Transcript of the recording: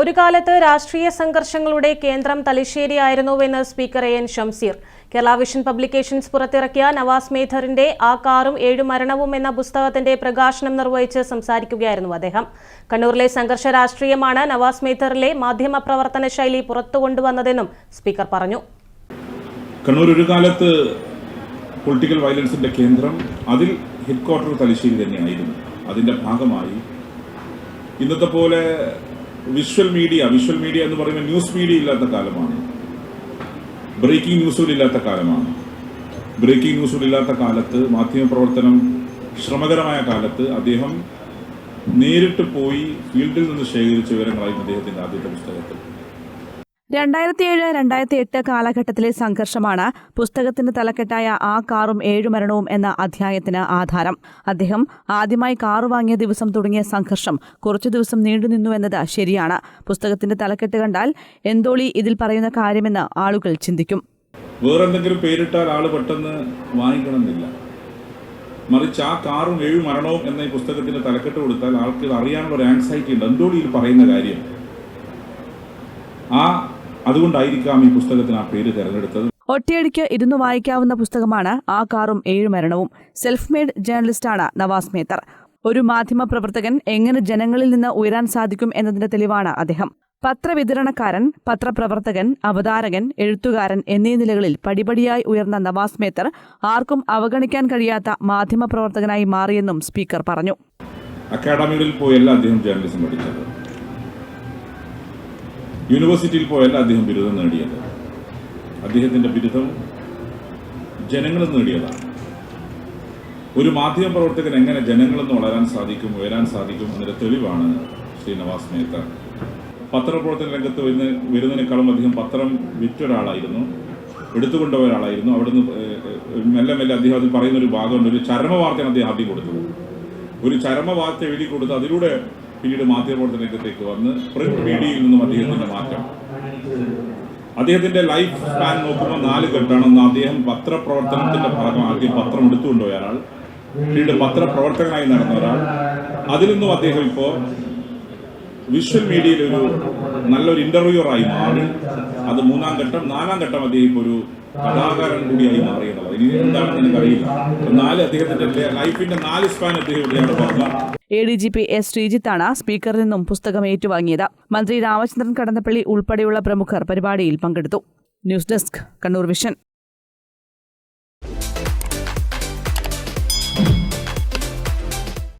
ഒരു കാലത്ത് രാഷ്ട്രീയ സംഘർഷങ്ങളുടെ കേന്ദ്രം തലശ്ശേരിയായിരുന്നുവെന്ന് speaker A N Shamseer Kerala vision publications പുറത്തിറക്കിയ നവാസ് മേധറിന്റെ ആ കാറും ഏഴു മരണവും എന്ന പുസ്തകത്തിന്റെ പ്രകാശനം നിർവഹിച്ച് സംസാരിക്കുകയായിരുന്നു അദ്ദേഹം. കണ്ണൂരിലെ സംഘർഷ രാഷ്ട്രീയമാണ് നവാസ് മേധറിലെ മാധ്യമ പ്രവർത്തന ശൈലി പുറത്തുകൊണ്ടുവന്നതെന്നും സ്പീക്കർ പറഞ്ഞു. കണ്ണൂർ ഒരു കാലത്ത് പൊളിറ്റിക്കൽ വയലൻസിന്റെ കേന്ദ്രം അതിൽ ഹെഡ്ക്വാർട്ടർ തലശ്ശേരി തന്നെയായിരുന്നു. അതിന്റെ ഭാഗമായി ഇന്നത്തെ പോലെ വിഷ്വൽ മീഡിയ വിഷ്വൽ മീഡിയ എന്ന് പറയുന്ന ന്യൂസ് മീഡിയ ഇല്ലാത്ത കാലമാണ്. ബ്രേക്കിംഗ് ന്യൂസുകൾ ഇല്ലാത്ത കാലമാണ്. ബ്രേക്കിംഗ് ന്യൂസുകൾ ഇല്ലാത്ത കാലത്ത് മാധ്യമപ്രവർത്തനം ശ്രമകരമായ കാലത്ത് അദ്ദേഹം നേരിട്ട് പോയി ഫീൽഡിൽ നിന്ന് ശേഖരിച്ച വിവരങ്ങളായിരുന്നു അദ്ദേഹത്തിന്റെ ആദ്യത്തെ പുസ്തകത്തിൽ. രണ്ടായിരത്തി ഏഴ് രണ്ടായിരത്തി എട്ട് കാലഘട്ടത്തിലെ സംഘർഷമാണ് പുസ്തകത്തിന്റെ തലക്കെട്ടായ ആ കാറും ഏഴു മരണവും എന്ന അധ്യായത്തിന് ആധാരം. അദ്ദേഹം ആദ്യമായി കാറ് വാങ്ങിയ ദിവസം തുടങ്ങിയ സംഘർഷം കുറച്ചു ദിവസം നീണ്ടുനിന്നുവെന്നത് ശരിയാണ്. പുസ്തകത്തിന്റെ തലക്കെട്ട് കണ്ടാൽ എന്തോളി ഇതിൽ പറയുന്ന കാര്യമെന്ന് ആളുകൾ ചിന്തിക്കും. വേറെന്തെങ്കിലും പേരിട്ടാൽ ആൾ പെട്ടെന്ന് വാങ്ങിക്കണമെന്നില്ല. മറിച്ച് ആ കാറും ഏഴു മരണവും എന്ന ഈ പുസ്തകത്തിന്റെ തലക്കെട്ട് കൊടുത്താൽ ആൾക്ക് അറിയാനുള്ള ഒരു ആൻസൈറ്റി ഉണ്ട്. എന്തോളി ഇതിൽ പറയുന്ന കാര്യം. ആ അതുകൊണ്ടായിരിക്കാം ഈ പുസ്തകത്തിന് ആ പേര് തിരഞ്ഞെടുത്തത്. ഒറ്റയടിക്ക് ഇരുന്ന് വായിക്കാവുന്ന പുസ്തകമാണ് ആ കാറും ഏഴ് മരണവും. സെൽഫ് മെയ്ഡ് ജേർണലിസ്റ്റാണ് നവാസ് മേത്തർ. ഒരു മാധ്യമ പ്രവർത്തകൻ എങ്ങനെ ജനങ്ങളിൽ നിന്ന് ഉയരാൻ സാധിക്കും എന്നതിന്റെ തെളിവാണ് അദ്ദേഹം. പത്രവിതരണക്കാരൻ പത്രപ്രവർത്തകൻ അവതാരകൻ എഴുത്തുകാരൻ എന്നീ നിലകളിൽ പടിപടിയായി ഉയർന്ന നവാസ് മേത്തർ ആർക്കും അവഗണിക്കാൻ കഴിയാത്ത മാധ്യമപ്രവർത്തകനായി മാറിയെന്നും സ്പീക്കർ പറഞ്ഞു. അക്കാഡമികളിൽ പോയല്ല അദ്ദേഹം ജേർണലിസം പഠിച്ചത്. യൂണിവേഴ്സിറ്റിയിൽ പോയല്ല അദ്ദേഹം ബിരുദം നേടിയത്. അദ്ദേഹത്തിന്റെ ബിരുദം ജനങ്ങൾ നേടിയതാണ്. ഒരു മാധ്യമ പ്രവർത്തകൻ എങ്ങനെ ജനങ്ങളിൽ നിന്ന് വളരാൻ സാധിക്കും ഉയരാൻ സാധിക്കും എന്നൊരു തെളിവാണ് ശ്രീ നവാസ് മേത്ത പത്രപ്രവർത്തന രംഗത്ത് വരുന്ന വരുന്നതിനേക്കാളും അധികം പത്രം വിറ്റ ഒരാളായിരുന്നു എടുത്തുകൊണ്ടുപോയ ഒരാളായിരുന്നു അവിടുന്ന് മെല്ലെ മെല്ലെ അദ്ദേഹം അതിൽ പറയുന്ന ഒരു ഭാഗമുണ്ട് ഒരു ചരമ വാർത്തയാണ് അദ്ദേഹം ആദ്യം കൊടുത്തത്. ഒരു ചരമ വാർത്ത എഴുതി കൊടുത്ത് അതിലൂടെ പിന്നീട് മാധ്യമപ്രവർത്തന രംഗത്തേക്ക് വന്ന് പ്രിന്റ് മീഡിയയിൽ നിന്നും അദ്ദേഹത്തിന്റെ മാറ്റം. അദ്ദേഹത്തിന്റെ ലൈഫ് സ്പാൻ നോക്കുമ്പോൾ നാല് ഘട്ടമാണെന്ന് അദ്ദേഹം പത്രപ്രവർത്തനത്തിന്റെ ഭാഗം ആദ്യം പത്രം എടുത്തുകൊണ്ടുപോയ ഒരാൾ പിന്നീട് പത്രപ്രവർത്തകനായി നടന്ന ഒരാൾ. അതിൽ നിന്നും അദ്ദേഹം ഇപ്പോൾ വിഷ്വൽ മീഡിയയിൽ ഒരു നല്ലൊരു ഇന്റർവ്യൂറായി മാറി. അത് മൂന്നാം ഘട്ടം നാലാം ഘട്ടം അദ്ദേഹം ഒരു കഥാകാരൻ കൂടിയായി മാറിയിട്ടുള്ളത് ഇനി എന്താണെന്ന് എനിക്കറിയില്ല. നാല് അദ്ദേഹത്തിന്റെ ലൈഫിന്റെ നാല് സ്പാൻ അദ്ദേഹം ഇവിടെയാണ് പറഞ്ഞത് A D G P S ശ്രീജിത്താണ് സ്പീക്കറിൽ നിന്നും പുസ്തകം ഏറ്റുവാങ്ങിയത്. മന്ത്രി രാമചന്ദ്രൻ കടന്നപ്പള്ളി ഉൾപ്പെടെയുള്ള പ്രമുഖർ പരിപാടിയിൽ പങ്കെടുത്തു. News desk Kannur vision.